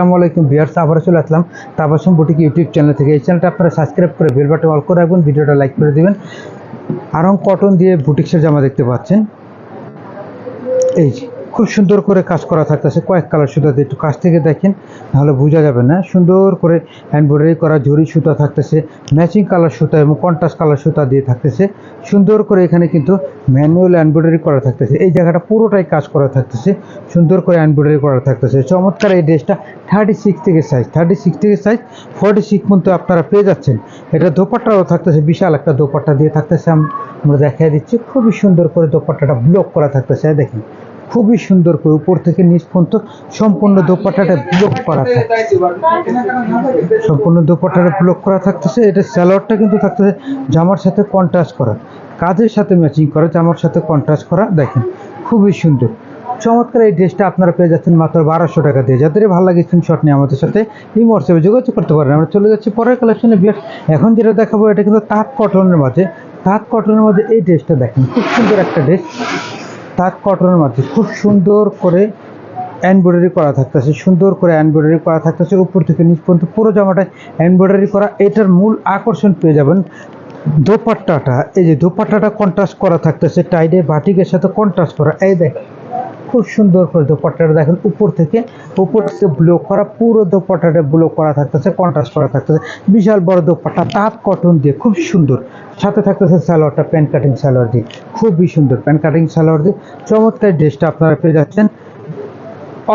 আসসালামু আলাইকুম ভিউয়ার্স, আবারও চলে আসলাম তাবাসম বুটিক ইউটিউব চ্যানেল থেকে। এই চ্যানেলটা আপনারা সাবস্ক্রাইব করে বেল বাটন অল করে রাখবেন, ভিডিওটা লাইক করে দিবেন। আরং কটন দিয়ে বুটিক্সের জামা দেখতে পাচ্ছেন। এই যে। খুব সুন্দর করে কাজ করা থাকতেছে। কয়েক কালার সুতা দিয়ে একটু কাছ থেকে দেখেন, তাহলে বোঝা যাবে না। সুন্দর করে এমব্রয়ডারি করা জরি সুতা থাকতেছে ম্যাচিং কালার সুতা এবং কন্ট্রাস্ট কালার সুতা দিয়ে থাকতেছে। সুন্দর করে এখানে কিন্তু ম্যানুয়াল এমব্রয়ডারি করা থাকতেছে। এই জায়গাটা পুরোটাই কাজ করা থাকতেছে, সুন্দর করে এমব্রয়ডারি করা থাকতেছে। চমৎকার এই ড্রেসটা থার্টি সিক্স থেকে সাইজ থার্টি সিক্স থেকে সাইজ ফর্টি সিক্স পর্যন্ত আপনারা পেয়ে যাচ্ছেন। এটা দোপাট্টাও থাকতেছে, বিশাল একটা দোপাট্টা দিয়ে থাকতেছে। আমরা দেখাই দিচ্ছি, খুবই সুন্দর করে দোপাট্টাটা ব্লক করা থাকতেছে। দেখেন খুবই সুন্দর করে উপর থেকে নিচ পর্যন্ত সম্পূর্ণ দোপাট্টাটা ব্লক করা থাকে সম্পূর্ণ দোপাট্টাটা ব্লক করা থাকতেছে। এটা স্যালোয়ারটা কিন্তু থাকতেছে জামার সাথে কন্ট্রাস্ট করা। কাজের সাথে ম্যাচিং করা, জামার সাথে কন্ট্রাস্ট করা, দেখেন, খুবই সুন্দর। চমৎকার এই ড্রেসটা আপনারা পেয়ে যাচ্ছেন মাত্র বারোশো টাকা দিয়ে। যাদের ভালো লাগে স্ক্রিনশট নিয়ে আমাদের সাথে এই হোয়াটসঅ্যাপে যোগাযোগ করতে পারেন। আমরা চলে যাচ্ছি পরের কালেকশনে বিয়ার, এখন যেটা দেখাবো, এটা কিন্তু তাঁত কটনের মাঝে তাঁত কটনের মাঝে এই ড্রেসটা দেখেন, খুব সুন্দর একটা ড্রেস তাঁত কটনের মাধ্যমে খুব সুন্দর করে এমব্রয়ডারি করা থাকতেছে, সুন্দর করে এমব্রয়ডারি করা থাকতেছে, উপর থেকে নিচ পর্যন্ত পুরো জামাটায় এমব্রয়ডারি করা। এটার মূল আকর্ষণ পেয়ে যাবেন দোপাট্টাটা। এই যে দোপাট্টাটা কন্ট্রাস্ট করা থাকতেছে টাইডে বাটিকের সাথে কন্ট্রাস্ট করা। এই দেখ খুব সুন্দর করে দোপাট্টাটা দেখেন, উপর থেকে উপর থেকে ব্লো করা, পুরো দোপাট্টাটা ব্লো করা থাকতেছে কন্ট্রাস্ট করা থাকতেছে। বিশাল বড় দোপাট্টা তাঁত কটন দিয়ে খুব সুন্দর। সাথে থাকতেছে সালোয়ারটা প্যান্ট কাটিং সালোয়ার দিয়ে। খুবই সুন্দর প্যান্ট কাটিং সালোয়ার দিয়ে। চমৎকার ড্রেসটা আপনারা পেয়ে যাচ্ছেন।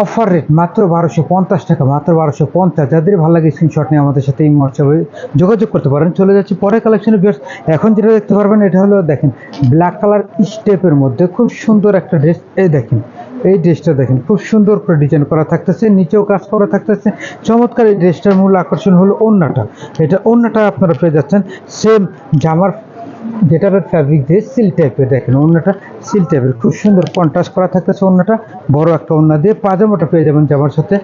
অফার রেট মাত্র বারোশো পঞ্চাশ টাকা, মাত্র বারোশো পঞ্চাশ। যাদের ভালো লাগে স্ক্রিনশট নিয়ে আমাদের সাথে এই হোয়াটসঅ্যাপে যোগাযোগ করতে পারেন। চলে যাচ্ছি পরে কালেকশনে বিয়ার্স এখন যেটা দেখতে পারবেন, এটা হলো দেখেন ব্ল্যাক কালার স্টেপের মধ্যে খুব সুন্দর একটা ড্রেস এই দেখেন, এই ড্রেসটা দেখেন, খুব সুন্দর করে ডিজাইন করা থাকতেছে, নিচেও কাজ করা থাকতেছে। চমৎকার এই ড্রেসটার মূল আকর্ষণ হলো ওন্নাটা এটা ওন্নাটা আপনারা পেয়ে যাচ্ছেন সেম জামার যেটার ফ্যাব্রিক দিয়ে সিল টাইপের দেখেন, অন্যটা সিল টাইপের খুব সুন্দর কন্ট্রাস্ট করা থাকতেছে অন্যটা। বড় একটা অন্য দিয়ে পাজামাটা পেয়ে যাবেন জামার সাথে।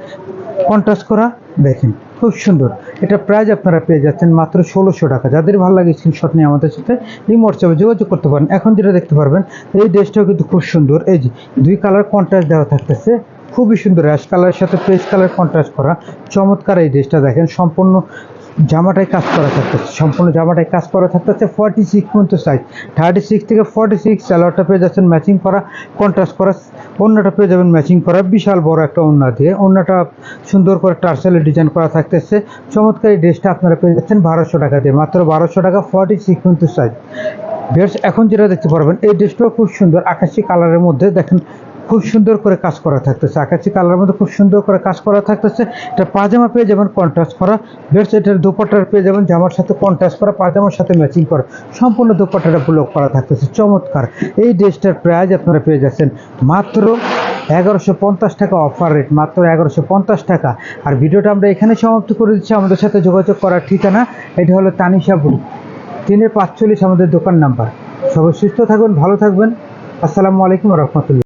কন্ট্রাস্ট করা, দেখেন, খুব সুন্দর। এটা প্রাইজ আপনারা পেয়ে যাচ্ছেন মাত্র ষোলোশো টাকা। যাদের ভালো লাগে স্ক্রিনশট নিয়ে আমাদের সাথে এই যোগাযোগ করতে পারেন। এখন যেটা দেখতে পারবেন, এই ড্রেসটাও কিন্তু খুব সুন্দর। এই যে দুই কালার কন্ট্রাস্ট দেওয়া থাকতেছে, খুবই সুন্দর। অ্যাশ কালারের সাথে পেস্ট কালার কন্ট্রাস্ট করা। চমৎকার এই ড্রেসটা দেখেন, সম্পূর্ণ জামাটায় কাজ করা থাকতেছে সম্পূর্ণ জামাটায় কাজ করা থাকতেছে ফর্টি সিক্স পর্যন্ত সাইজ থার্টি সিক্স থেকে ফর্টি সিক্স স্যালোয়ারটা পেয়ে যাচ্ছেন ম্যাচিং করা কন্ট্রাস্ট করা, অন্যটা পেয়ে যাবেন ম্যাচিং করা, বিশাল বড় একটা ওন্না দিয়ে। অন্যটা সুন্দর করে টার্সেলের ডিজাইন করা থাকতেছে চমৎকার ড্রেসটা আপনারা পেয়ে যাচ্ছেন বারোশো টাকা দিয়ে, মাত্র বারোশো টাকা ফর্টি সিক্স পর্যন্ত সাইজ বেশ এখন যেটা দেখতে পারবেন, এই ড্রেসটাও খুব সুন্দর, আকাশি কালারের মধ্যে। দেখেন খুব সুন্দর করে কাজ করা থাকতেছে। আকাশি কালারের মধ্যে খুব সুন্দর করে কাজ করা থাকতেছে। এটা পাজামা পেয়ে যাবেন কন্ট্রাস্ট করা। বেশ, এটার দোপাট্টার পেয়ে যাবেন জামার সাথে কন্ট্রাস্ট করা, পাজামার সাথে ম্যাচিং করা। সম্পূর্ণ দোপাট্টাটা ব্লক করা থাকতেছে। চমৎকার। এই ড্রেসটার প্রাইস আপনারা পেয়ে যাচ্ছেন মাত্র এগারোশো পঞ্চাশ টাকা অফার রেট মাত্র এগারোশো পঞ্চাশ টাকা। আর ভিডিওটা আমরা এখানে সমাপ্ত করে দিচ্ছি। আমাদের সাথে যোগাযোগ করার ঠিকানা, এটা হলো তানিশাপুর তিনের পাঁচচল্লিশ আমাদের দোকান নাম্বার। সবাই সুস্থ থাকবেন ভালো থাকবেন। আসসালামু আলাইকুম রহমতুল্লাহ।